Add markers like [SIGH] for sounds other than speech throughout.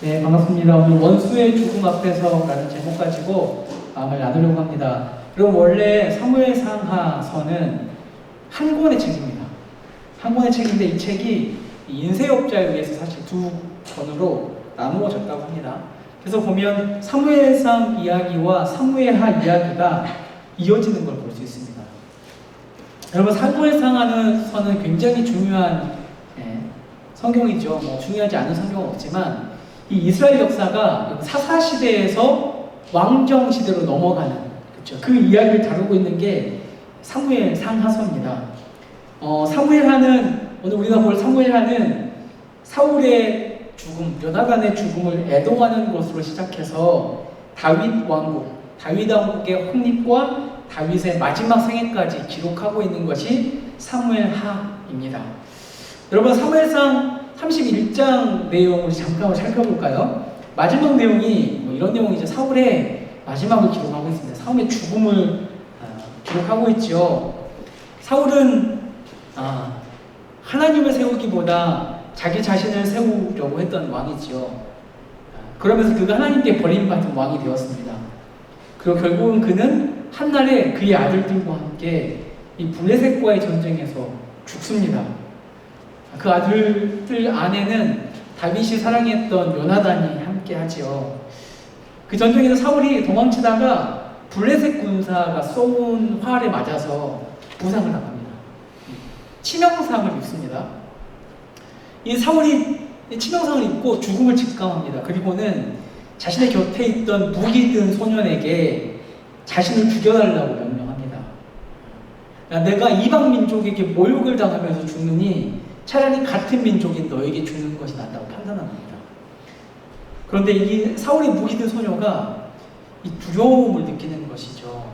네, 반갑습니다. 오늘 원수의 죽음 앞에서 라는 제목 가지고 마음을 나누려고 합니다. 그럼 원래 사무엘 상하서는 한 권의 책입니다. 한 권의 책인데 이 책이 인쇄업자에 의해서 사실 두 권으로 나누어졌다고 합니다. 그래서 보면 사무엘상 이야기와 사무엘하 이야기가 이어지는 걸 볼 수 있습니다. 여러분 사무엘상하는 굉장히 중요한 예, 성경이죠. 뭐 중요하지 않은 성경은 없지만 이 이스라엘 역사가 사사 시대에서 왕정 시대로 넘어가는 그렇죠. 그 이야기를 다루고 있는 게 사무엘 상하서입니다. 어, 사무엘하는 오늘 우리가 볼 사무엘하는 사울의 죽음, 요나단의 죽음을 애도하는 것으로 시작해서 다윗 왕국, 다윗 왕국의 확립과 다윗의 마지막 생애까지 기록하고 있는 것이 사무엘하입니다. 여러분 사무엘상 31장 내용을 잠깐 살펴볼까요? 마지막 내용이 뭐 이런 내용이죠. 사울의 마지막을 기록하고 있습니다. 사울의 죽음을 아, 기록하고 있죠. 사울은 아, 하나님을 세우기보다 자기 자신을 세우려고 했던 왕이지요. 아, 그러면서 그가 하나님께 버림받은 왕이 되었습니다. 그리고 결국은 그는 한날에 그의 아들들과 함께 이 블레셋과의 전쟁에서 죽습니다. 그 아들들 안에는 다윗이 사랑했던 요나단이 함께 하지요. 그 전쟁에서 사울이 도망치다가 블레셋 군사가 쏘은 활에 맞아서 부상을 당합니다. 치명상을 입습니다. 이 사울이 치명상을 입고 죽음을 직감합니다. 그리고는 자신의 곁에 있던 무기 든 소년에게 자신을 죽여달라고 명령합니다. 내가 이방 민족에게 모욕을 당하면서 죽느니 차라리 같은 민족인 너에게 죽는 것이 낫다고 판단합니다. 그런데 이 사울이 무기 든 소녀가 이 두려움을 느끼는 것이죠.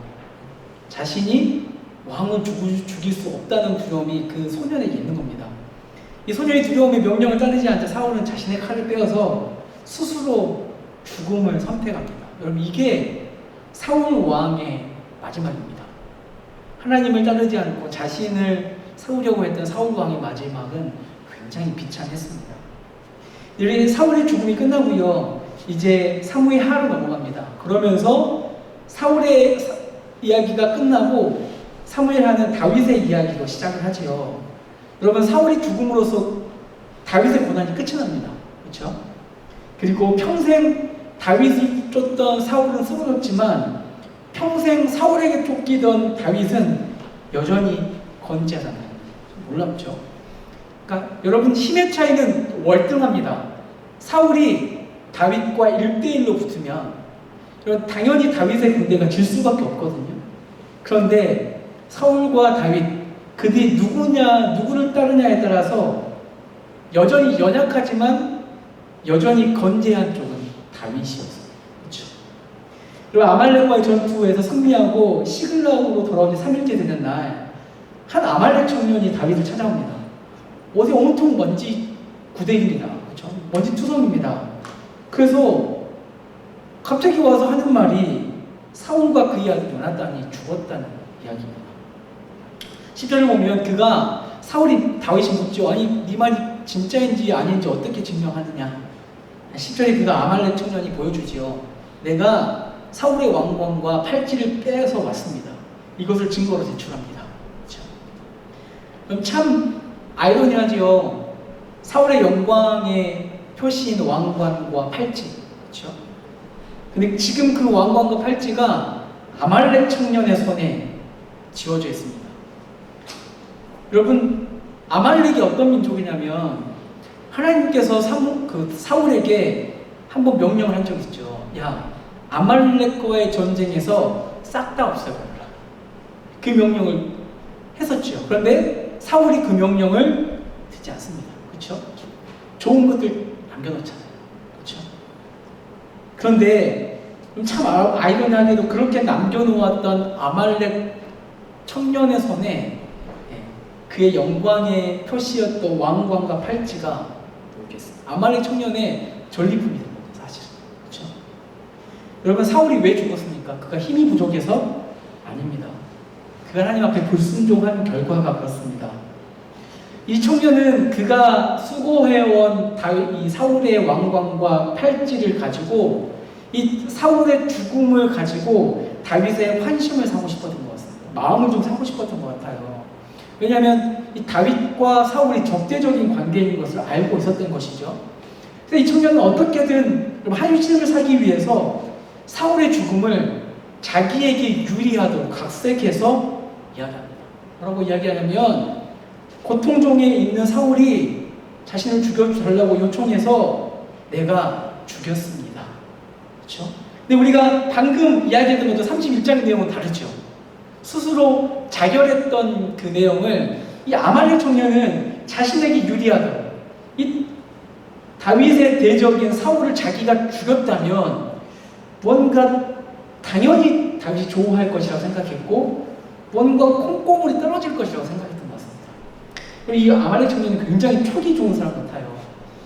자신이 왕을 죽일 수 없다는 두려움이 그 소년에게 있는 겁니다. 이 소녀의 두려움에 명령을 따르지 않자 사울은 자신의 칼을 빼어서 스스로 죽음을 선택합니다. 여러분 이게 사울 왕의 마지막입니다. 하나님을 따르지 않고 자신을 세우려고 했던 사울 왕의 마지막은 굉장히 비참했습니다. 이렇게 사울의 죽음이 끝나고요. 이제 사무의 하로 넘어갑니다. 그러면서 사울의 이야기가 끝나고 사무엘하는 다윗의 이야기로 시작을 하지요. 여러분 사울이 죽음으로써 다윗의 고난이 끝이 납니다. 그렇죠? 그리고 평생 다윗을 쫓던 사울은 쓰러졌지만 평생 사울에게 쫓기던 다윗은 여전히 건재하잖아요. 놀랍죠? 그러니까 여러분 힘의 차이는 월등합니다. 사울이 다윗과 1대1로 붙으면 당연히 다윗의 군대가 질 수밖에 없거든요. 그런데 사울과 다윗 그들이 누구냐 누구를 따르냐에 따라서 여전히 연약하지만 여전히 건재한 쪽은 다윗이었어요. 그렇죠? 그리고 아말렉과의 전투에서 승리하고 시글락으로 돌아온 지 3일째 되는 날 한 아말렉 청년이 다윗을 찾아옵니다. 어디 온통 먼지 구데기입니다. 그렇죠? 먼지 투성입니다. 그래서 갑자기 와서 하는 말이 사울과 그의 아들 요나단이 죽었다는 이야기입니다. 10절을 보면 그가 사울이 다윗이 묻죠. 아니 네 말이 진짜인지 아닌지 어떻게 증명하느냐. 10절에 그가 아말렉 청년이 보여주지요. 내가 사울의 왕관과 팔찌를 빼서 왔습니다. 이것을 증거로 제출합니다. 그럼 참 아이러니하지요. 사울의 영광의 표시인 왕관과 팔찌. 그렇죠? 근데 지금 그 왕관과 팔찌가 아말렉 청년의 손에 지워져 있습니다. 여러분, 아말렉이 어떤 민족이냐면 하나님께서 사무, 그 사울에게 한번 명령을 한 적이 있죠. 야, 아말렉과의 전쟁에서 싹 다 없애버려라. 그 명령을 했었죠. 그런데 사울이 그 명령을 듣지 않습니다. 그렇죠? 좋은 것들 남겨놓잖아요. 그렇죠? 그런데 참 아, 아이러니하게도 그렇게 남겨놓았던 아말렉 청년의 손에 예, 그의 영광의 표시였던 왕관과 팔찌가. 아말렉 청년의 전리품이 된 겁니다. 사실. 그렇죠? 여러분 사울이 왜 죽었습니까? 그가 힘이 부족해서 아닙니다. 그가 하나님 앞에 불순종한 결과가 그렇습니다. 이 청년은 그가 수고해온 이 사울의 왕관과 팔찌를 가지고 이 사울의 죽음을 가지고 다윗의 환심을 사고 싶었던 것 같습니다. 마음을 좀 사고 싶었던 것 같아요. 왜냐하면 이 다윗과 사울이 적대적인 관계인 것을 알고 있었던 것이죠. 그래서 이 청년은 어떻게든 환심을 사기 위해서 사울의 죽음을 자기에게 유리하도록 각색해서 라고 이야기하냐면 고통 중에 있는 사울이 자신을 죽여주려고 요청해서 내가 죽였습니다. 그렇죠? 근데 우리가 방금 이야기했던 것도 31장 내용은 다르죠. 스스로 자결했던 그 내용을 이 아말렉 청년은 자신에게 유리하다고 이 다윗의 대적인 사울을 자기가 죽였다면 뭔가 당연히 다윗이 좋아할 것이라고 생각했고 뭔가 콩고물이 떨어질 것이라고 생각했던 것 같습니다. 그리고 이 아말렉 청년은 굉장히 촉이 좋은 사람 같아요.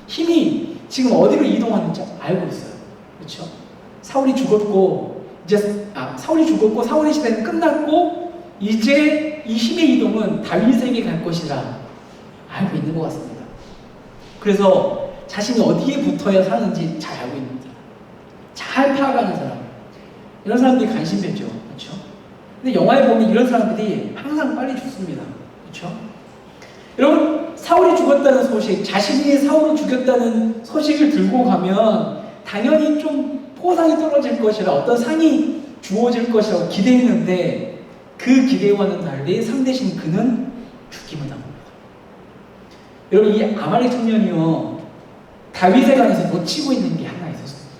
힘이 지금 어디로 이동하는지 알고 있어요. 그렇죠? 사울이 죽었고 이제 아 사울이 죽었고 사울의 시대는 끝났고 이제 이 힘의 이동은 다윗에게 갈 것이라 알고 있는 것 같습니다. 그래서 자신이 어디에 붙어야 사는지 잘 알고 있는 사람, 잘 파악하는 사람, 이런 사람들이 관심되죠? 근데 영화에 보면 이런 사람들이 항상 빨리 죽습니다, 그렇죠? 여러분 사울이 죽었다는 소식, 자신이 사울을 죽였다는 소식을 들고 가면 당연히 좀 포상이 떨어질 것이라 어떤 상이 주어질 것이라고 기대했는데 그 기대와는 달리 상대신 그는 죽임을 당합니다. 여러분 이 아말렉 청년이요 다윗에 관해서 놓치고 있는 게 하나 있었습니다.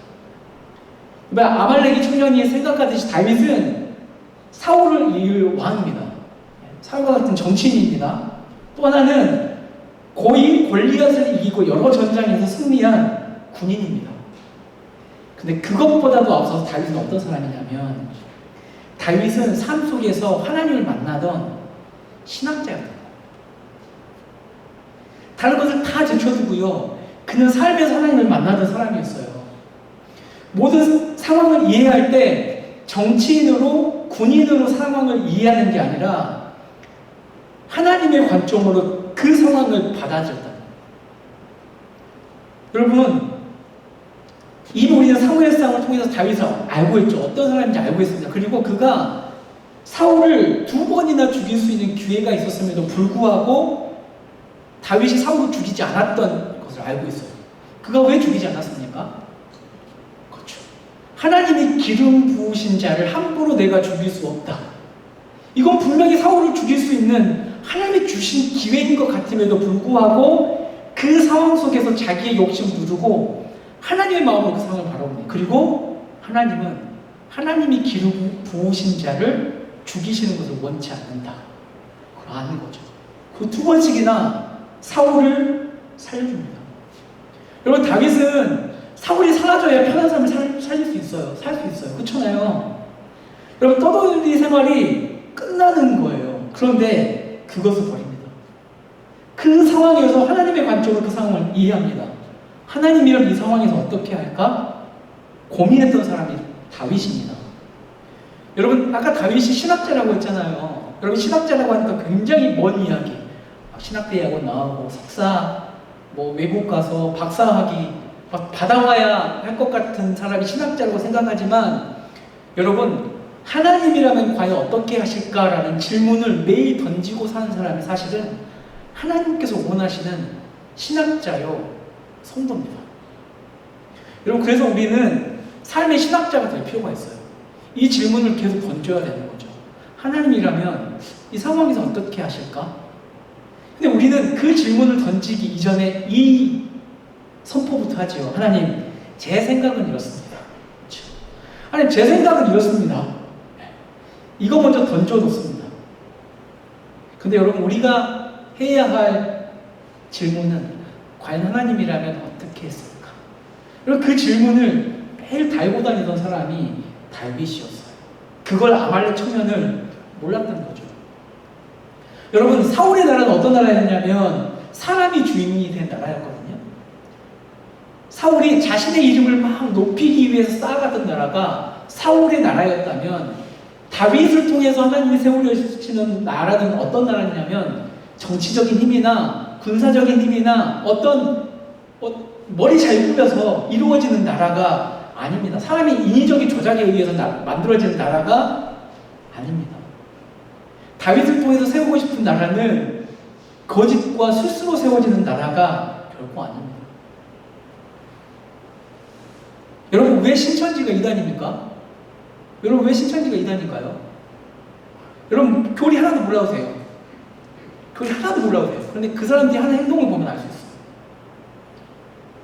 그러니까 아말렉이 청년이 생각하듯이 다윗은 사울을 이을 왕입니다. 사울과 같은 정치인입니다. 또 하나는 고인 골리앗을 이기고 여러 전장에서 승리한 군인입니다. 근데 그것보다도 앞서서 다윗은 어떤 사람이냐면 다윗은 삶 속에서 하나님을 만나던 신학자였던. 다른 것을 다 제쳐두고요. 그는 삶에서 하나님을 만나던 사람이었어요. 모든 상황을 이해할 때 정치인으로 군인으로 상황을 이해하는 게 아니라 하나님의 관점으로 그 상황을 받아들였다. 여러분 이미 우리는 사무엘상을 통해서 다윗을 알고 있죠. 어떤 사람인지 알고 있습니다. 그리고 그가 사울을 두 번이나 죽일 수 있는 기회가 있었음에도 불구하고 다윗이 사울을 죽이지 않았던 것을 알고 있어요. 그가 왜 죽이지 않았습니까? 그렇죠. 하나님이 기름 부으신 자를 함부로 내가 죽일 수 없다. 이건 분명히 사울을 죽일 수 있는 하나님이 주신 기회인 것 같음에도 불구하고 그 상황 속에서 자기의 욕심 누르고 하나님의 마음으로 그 상황을 바라보니 그리고 하나님은 하나님이 기름 부으신 자를 죽이시는 것을 원치 않는다. 그걸 아는 거죠. 그 두 번씩이나 사울을 살려줍니다. 여러분 다윗은 사울이 사라져야 편한 삶을 살, 살릴 수 있어요. 살 수 있어요. 그렇잖아요. 여러분 떠돌이 생활이 끝나는 거예요. 그런데 그것을 버립니다. 그 상황에서 하나님의 관점으로 그 상황을 이해합니다. 하나님이란 이 상황에서 어떻게 할까? 고민했던 사람이 다윗입니다. 여러분 아까 다윗이 신학자라고 했잖아요. 여러분 신학자라고 하니까 굉장히 먼 이야기. 신학대학원 나오고 석사, 뭐 외국 가서 박사학위 막 받아와야 할 것 같은 사람이 신학자라고 생각하지만 여러분 하나님이라면 과연 어떻게 하실까라는 질문을 매일 던지고 사는 사람이 사실은 하나님께서 원하시는 신학자요 성도입니다. 여러분 그래서 우리는 삶의 신학자가 될 필요가 있어요. 이 질문을 계속 던져야 되는 거죠. 하나님이라면 이 상황에서 어떻게 하실까? 근데 우리는 그 질문을 던지기 이전에 이 선포부터 하지요. 하나님, 제 생각은 이렇습니다. 그렇죠? 하나님, 제 생각은 이렇습니다. 이거 먼저 던져 놓습니다. 근데 여러분, 우리가 해야 할 질문은 과연 하나님이라면 어떻게 했을까? 여러분, 그 질문을 매일 달고 다니던 사람이 달빗이었어요. 그걸 아말렉 청년을 몰랐던 거죠. 여러분 사울의 나라는 어떤 나라였냐면 사람이 주인이 된 나라였거든요. 사울이 자신의 이름을 막 높이기 위해서 쌓아갔던 나라가 사울의 나라였다면 다윗을 통해서 하나님이 세우려시는 나라는 어떤 나라냐면 정치적인 힘이나 군사적인 힘이나 어떤 어, 머리 잘 굴려서 이루어지는 나라가 아닙니다. 사람이 인위적인 조작에 의해서 나- 만들어지는 나라가 아닙니다. 다윗을 통해서 세우고 싶은 나라는 거짓과 술수로 세워지는 나라가 결코 아닙니다. 여러분 왜 신천지가 이단입니까? 여러분 왜 신천지가 이단일까요? 여러분 교리 하나도 몰라오세요. 교리 하나도 몰라오세요. 그런데 그 사람들이 하는 행동을 보면 알 수 있어요.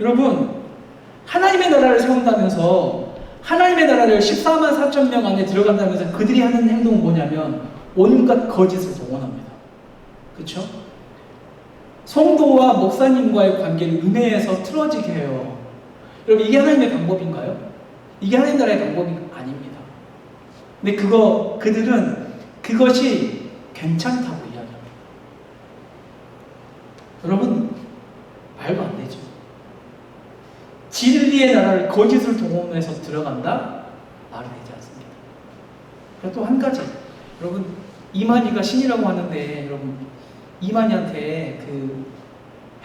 여러분 하나님의 나라를 세운다면서 하나님의 나라를 14만 4천 명 안에 들어간다면서 그들이 하는 행동은 뭐냐면 온갖 거짓을 동원합니다. 그렇죠? 성도와 목사님과의 관계를 은혜에서 틀어지게 해요. 여러분 이게 하나님의 방법인가요? 이게 하나님 나라의 방법이 아닙니다. 근데 그거 그들은 그것이 괜찮다고 이야기합니다. 여러분 말도 안 되죠. 진리의 나라를 거짓을 동원해서 들어간다? 말이 되지 않습니다. 그리고 또 한 가지 여러분 이만희가 신이라고 하는데 여러분 이만희한테 그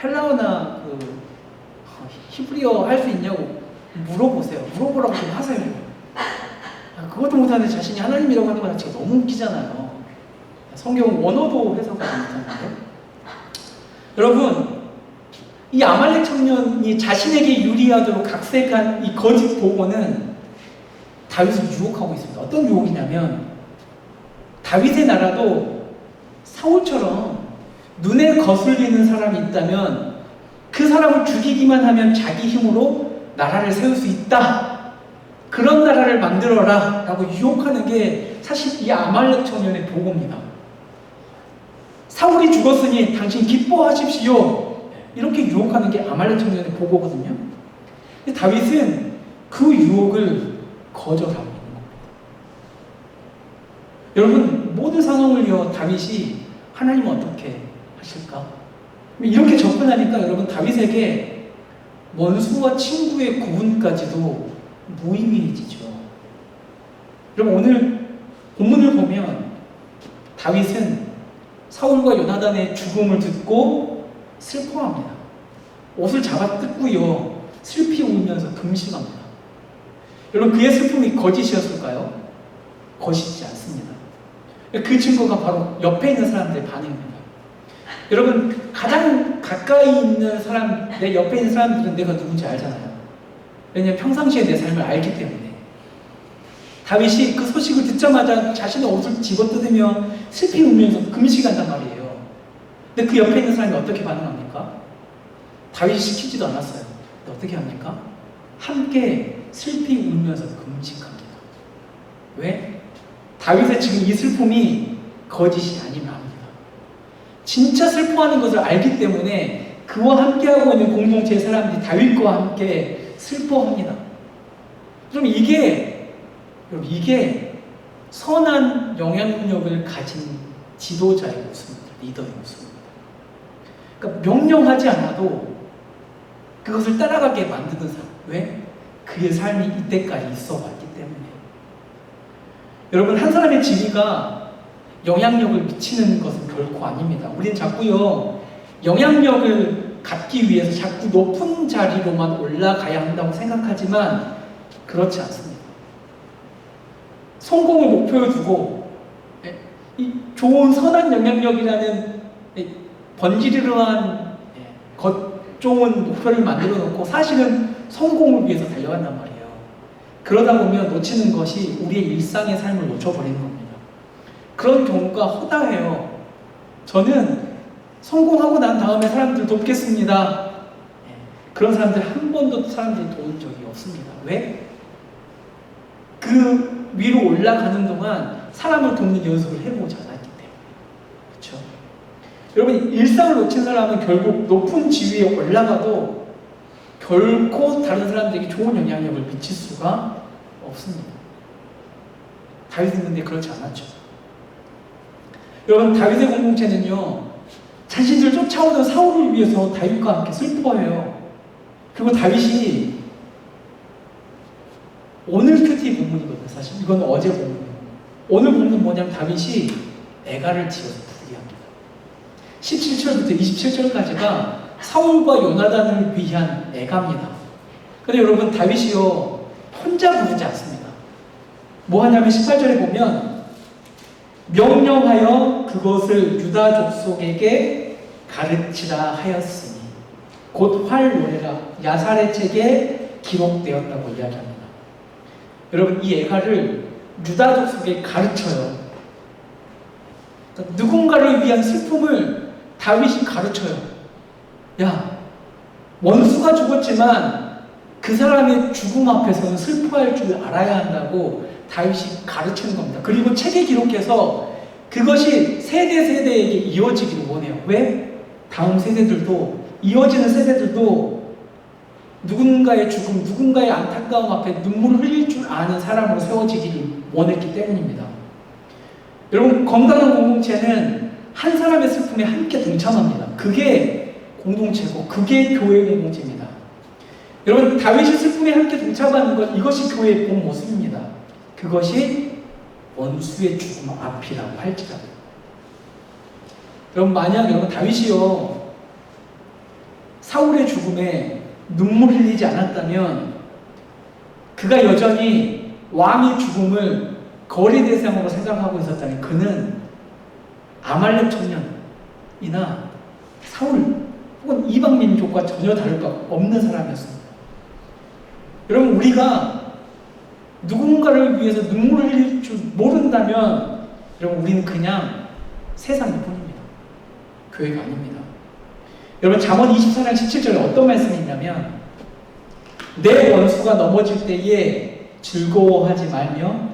헬라어나 그 히브리어 할 수 있냐고 물어보세요. 물어보라고 좀 하세요. 아, 그것도 못하는 자신이 하나님이라고 하는 거 자체가 너무 웃기잖아요. 성경 원어도 해석하지 못하는데. 여러분, 이 아말렉 청년이 자신에게 유리하도록 각색한 이 거짓 보고는 다윗을 유혹하고 있습니다. 어떤 유혹이냐면 다윗의 나라도 사울처럼 눈에 거슬리는 사람이 있다면 그 사람을 죽이기만 하면 자기 힘으로 나라를 세울 수 있다. 그런 나라를 만들어라. 라고 유혹하는 게 사실 이 아말렉 청년의 보고입니다. 사울이 죽었으니 당신 기뻐하십시오. 이렇게 유혹하는 게 아말렉 청년의 보고거든요. 다윗은 그 유혹을 거절하고 있는 겁니다. 여러분, 모든 상황을요, 다윗이 하나님은 어떻게 하실까? 이렇게 접근하니까 여러분 다윗에게 원수와 친구의 구분까지도 무의미해지죠. 여러분 오늘 본문을 보면 다윗은 사울과 요나단의 죽음을 듣고 슬퍼합니다. 옷을 잡아 뜯고요. 슬피 울면서 금식합니다. 여러분 그의 슬픔이 거짓이었을까요? 거짓이지 않습니다. 그 증거가 바로 옆에 있는 사람들의 반응입니다. 여러분 가장 가까이 있는 사람, 내 옆에 있는 사람들은 내가 누군지 알잖아요. 왜냐하면 평상시에 내 삶을 알기 때문에. 다윗이 그 소식을 듣자마자 자신의 옷을 집어뜯으며 슬피 울면서 금식한단 말이에요. 근데 그 옆에 있는 사람이 어떻게 반응합니까? 다윗이 시키지도 않았어요. 근데 어떻게 합니까? 함께 슬피 울면서 금식합니다. 왜? 다윗의 지금 이 슬픔이 거짓이 아니면 합니다. 진짜 슬퍼하는 것을 알기 때문에 그와 함께하고 있는 공동체의 사람들이 다윗과 함께 슬퍼합니다. 그럼 이게 여러분 이게 선한 영향력을 가진 지도자의 모습입니다. 리더의 모습입니다. 그러니까 명령하지 않아도 그것을 따라가게 만드는 사람. 왜? 그의 삶이 이때까지 있어 왔기 때문에. 여러분 한 사람의 지위가 영향력을 미치는 것은 결코 아닙니다. 우리는 자꾸요 영향력을 갖기 위해서 자꾸 높은 자리로만 올라가야 한다고 생각하지만 그렇지 않습니다. 성공을 목표로 두고 예, 이 좋은 선한 영향력이라는 이 번지르르한 예, 것 좋은 목표를 만들어 놓고 사실은 성공을 위해서 달려간단 말이에요. 그러다 보면 놓치는 것이 우리의 일상의 삶을 놓쳐버리는 겁니다. 그런 경우가 허다해요. 저는 성공하고 난 다음에 사람들 돕겠습니다. 예, 그런 사람들 한 번도 사람들이 도운 적이 없습니다. 왜? 그 위로 올라가는 동안 사람을 돕는 연습을 해보지 않았기 때문에. 그렇죠? 여러분 일상을 놓친 사람은 결국 높은 지위에 올라가도 결코 다른 사람들에게 좋은 영향력을 미칠 수가 없습니다. 다윗은 근데 그렇지 않았죠. 여러분 다윗의 공동체는요 자신들 쫓아오는 사울을 위해서 다윗과 함께 슬퍼해요. 그리고 다윗이 오늘 큐티 본문이거든요. 사실 이건 어제 본문이에요. 오늘 본문 뭐냐면 다윗이 애가를 지어서 부르게 합니다. 17절부터 27절까지가 사울과 요나단을 위한 애가입니다. 근데 여러분 다윗이요 혼자 부르지 않습니다. 뭐 하냐면 18절에 보면 명령하여 그것을 유다 족속에게 가르치라 하였으니 곧 활 노래가 야살의 책에 기록되었다고 이야기합니다. 여러분 이 애가를 유다 족 속에 가르쳐요. 그러니까 누군가를 위한 슬픔을 다윗이 가르쳐요. 야 원수가 죽었지만 그 사람의 죽음 앞에서는 슬퍼할 줄 알아야 한다고 다윗이 가르치는 겁니다. 그리고 책에 기록해서 그것이 세대 세대에게 이어지기를 원해요. 왜? 다음 세대들도 이어지는 세대들도 누군가의 죽음, 누군가의 안타까움 앞에 눈물을 흘릴 줄 아는 사람으로 세워지기를 원했기 때문입니다. 여러분 건강한 공동체는 한 사람의 슬픔에 함께 동참합니다. 그게 공동체고 그게 교회 공동체입니다. 여러분 다윗이 슬픔에 함께 동참하는 것 이것이 교회의 본 모습입니다. 그것이 원수의 죽음 앞이라고 할지라도 여러분 만약 여러분 다윗이요 사울의 죽음에 눈물 흘리지 않았다면 그가 여전히 왕의 죽음을 거리 대상으로 생각하고 있었다면 그는 아말렉 청년이나 사울 혹은 이방 민족과 전혀 다를 바 없는 사람이었습니다. 여러분 우리가 누군가를 위해서 눈물을 흘릴 줄 모른다면 여러분 우리는 그냥 세상일 뿐입니다. 교회가 아닙니다. 여러분 잠언 24장 17절에 어떤 말씀이 있냐면 내 원수가 넘어질 때에 즐거워하지 말며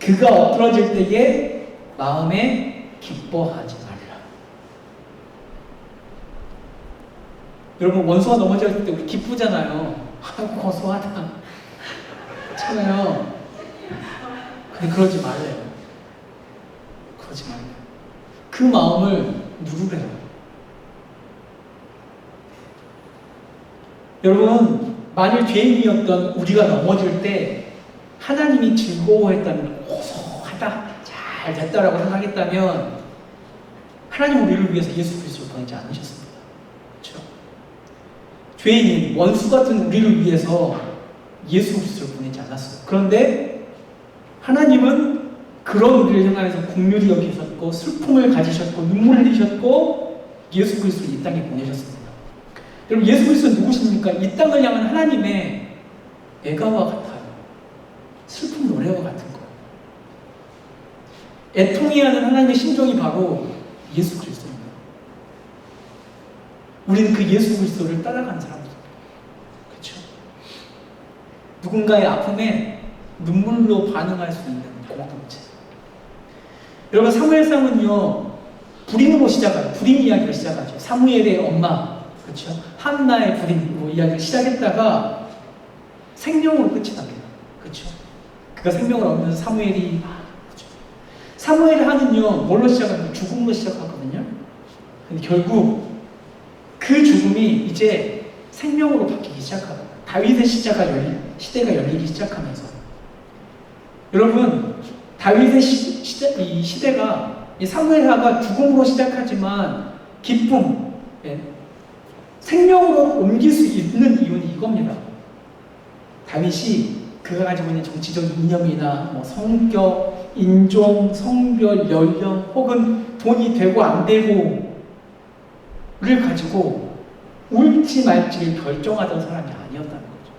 그가 엎드러질 때에 마음에 기뻐하지 말라. 여러분 원수가 넘어질 때 우리 기쁘잖아요. [LAUGHS] 아 고소하다. 그렇잖아요. 근데 그러지 말래요. 그러지 말래요. 그 마음을 누르래요. 여러분 만일 죄인이었던 우리가 넘어질 때 하나님이 즐거워했다면 고소하다 잘 됐다라고 생각했다면 하나님 우리를 위해서 예수 그리스도를 보내지 않으셨습니다. 그렇죠? 죄인인 원수 같은 우리를 위해서 예수 그리스도를 보내지 않았어요. 그런데 하나님은 그런 우리를 향하여서 국률이 여기셨고 슬픔을 가지셨고 눈물 흘리셨고 예수 그리스도를 이 땅에 보내셨습니다. 여러분 예수 그리스도 누구십니까? 이 땅을 향한 하나님의 애가와 같아요. 슬픈 노래와 같은 거. 애통해하는 하나님의 심정이 바로 예수 그리스도입니다. 우리는 그 예수 그리스도를 따라가는 사람들입니다. 그렇죠? 누군가의 아픔에 눈물로 반응할 수 있는 공동체. 여러분 사무엘상은요 불임으로 시작하요 불임 이야기를 시작하죠. 사무엘의 엄마, 그렇죠? 한나의 불임으로 이야기를 시작했다가 생명으로 끝이 납니다. 그렇죠? 그가 생명을 얻으면서 사무엘이 그렇죠? 사무엘 하는요 뭘로 시작하냐면 죽음으로 시작하거든요. 근데 결국 그 죽음이 이제 생명으로 바뀌기 시작하고 다윗의 시작가 열리, 시대가 열리기 시작하면서 여러분 다윗의 시, 시대, 이 시대가 이 사무엘하가 죽음으로 시작하지만 기쁨, 예, 생명으로 옮길 수 있는 이유는 이겁니다. 다윗이 그가 가지고 있는 정치적 이념이나 뭐 성격, 인종, 성별, 연령 혹은 돈이 되고 안 되고를 가지고 울지 말지를 결정하던 사람이 아니었다는 거죠.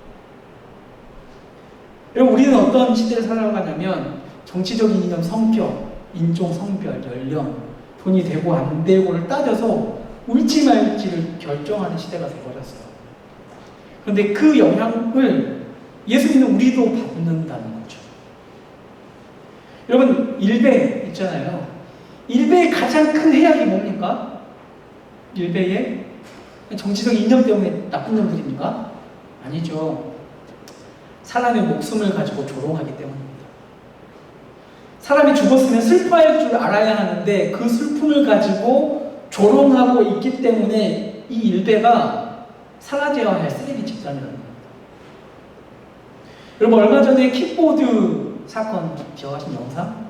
여러분 우리는 어떤 시대를 살아가냐면 정치적인 이념, 성격, 인종, 성별, 연령, 돈이 되고 안 되고를 따져서 울지 말지를 결정하는 시대가 되어버렸어요. 그런데 그 영향을 예수 믿는 우리도 받는다는 거죠. 여러분, 일배 있잖아요. 일배의 가장 큰 해악이 뭡니까? 일배의 정치적 이념 때문에 나쁜 놈들입니까? 아니죠. 사람의 목숨을 가지고 조롱하기 때문입니다. 사람이 죽었으면 슬퍼할 줄 알아야 하는데 그 슬픔을 가지고 조롱하고 있기 때문에 이 일배가 사라져야 할 쓰레기 집단이라는 겁니다. 여러분 얼마 전에 킥보드 사건 기억하신 영상?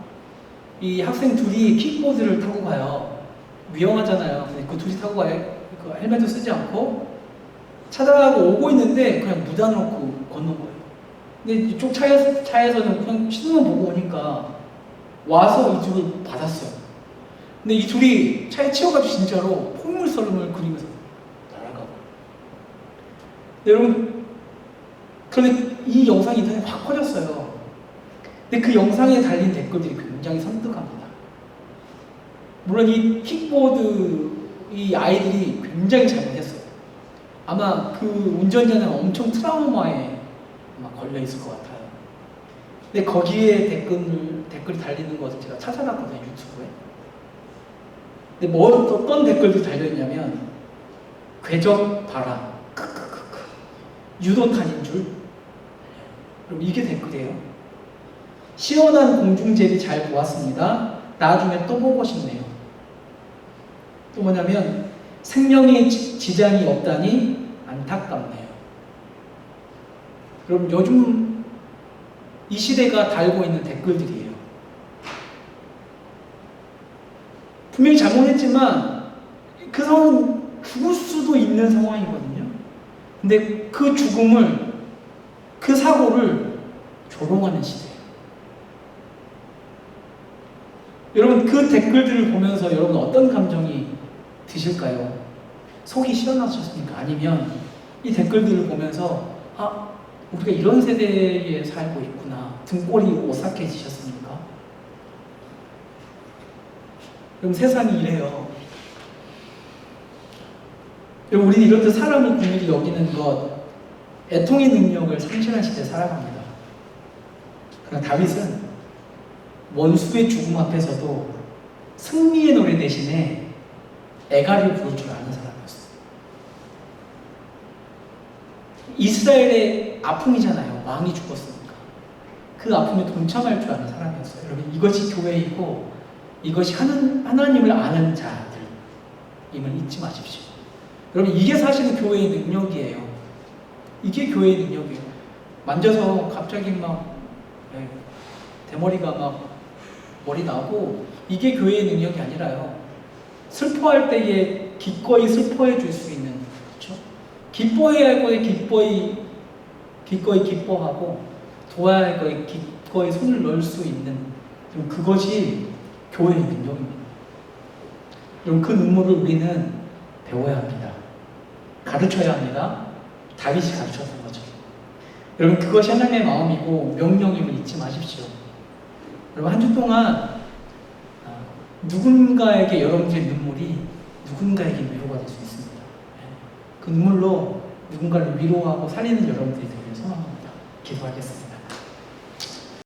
이 학생 둘이 킥보드를 타고 가요. 위험하잖아요. 근데 그 둘이 타고 가요. 그 헬멧도 쓰지 않고 찾아가고 오고 있는데 그냥 무단으로 건넌 거예요. 근데 이쪽 차에, 차에서는 그냥 신호만 보고 오니까 와서 이 둘을 받았어요. 근데 이 둘이 차에 치여가지고 진짜로 폭물썰음을 그리면서 날아가고. 여러분, 그런데 이 영상이 인터넷에 확 퍼졌어요. 근데 그 영상에 달린 댓글들이 굉장히 섬뜩합니다. 물론 이 킥보드 이 아이들이 굉장히 잘못했어요. 아마 그 운전자는 엄청 트라우마에 걸려 있을 것 같아요. 근데 거기에 댓글 댓글 달리는 것을 제가 찾아봤거든요 유튜브에. 근데 뭐 어떤 댓글도 달려 있냐면 궤적 바람, 크크크크, 유도탄인 줄. 그럼 이게 댓글이에요. 시원한 공중제비 잘 보았습니다. 나중에 또 보고 싶네요. 또 뭐냐면 생명에 지- 지장이 없다니 안타깝네요. 그럼 요즘 이 시대가 달고 있는 댓글들이에요. 분명히 잘못했지만 그 상황은 죽을 수도 있는 상황이거든요. 근데 그 죽음을 그 사고를 조롱하는 시대예요. 여러분 그 댓글들을 보면서 여러분 어떤 감정이 드실까요? 속이 시원하셨습니까? 아니면 이 댓글들을 보면서 아 우리가 이런 세대에 살고 있구나 등골이 오싹해지셨습니까? 그럼 세상이 이래요. 여러분 우리는 이렇듯 사람을 국민이 여기는 것 애통의 능력을 상실한 시대에 살아갑니다. 그러나 다윗은 원수의 죽음 앞에서도 승리의 노래 대신에 애가를 부를 줄 아는 사람이었어요. 이스라엘의 아픔이잖아요. 왕이 죽었으니까. 그 아픔에 동참할 줄 아는 사람이었어요. 여러분 이것이 교회이고 이것이 하는, 하나님을 아는 자들임을 잊지 마십시오. 여러분 이게 사실은 교회의 능력이에요. 이게 교회의 능력이에요. 만져서 갑자기 막 네, 대머리가 막 머리 나고 이게 교회의 능력이 아니라요. 슬퍼할 때에 기꺼이 슬퍼해 줄 수 있는 그렇죠? 기뻐해야 할 거에 기꺼이 기꺼이 기뻐하고 도와야 할 거에 기꺼이 손을 넣을 수 있는 좀 그것이 교회의 능력입니다. 그럼 그 눈물을 우리는 배워야 합니다. 가르쳐야 합니다. 다윗이 가르쳤던 거죠. 여러분 그것이 하나님의 마음이고 명령임을 잊지 마십시오. 여러분 한 주 동안 아, 누군가에게 여러분의 눈물이 누군가에게 위로가 될 수 있습니다. 네. 그 눈물로 누군가를 위로하고 살리는 여러분들이 되기를 소망합니다. 기도하겠습니다.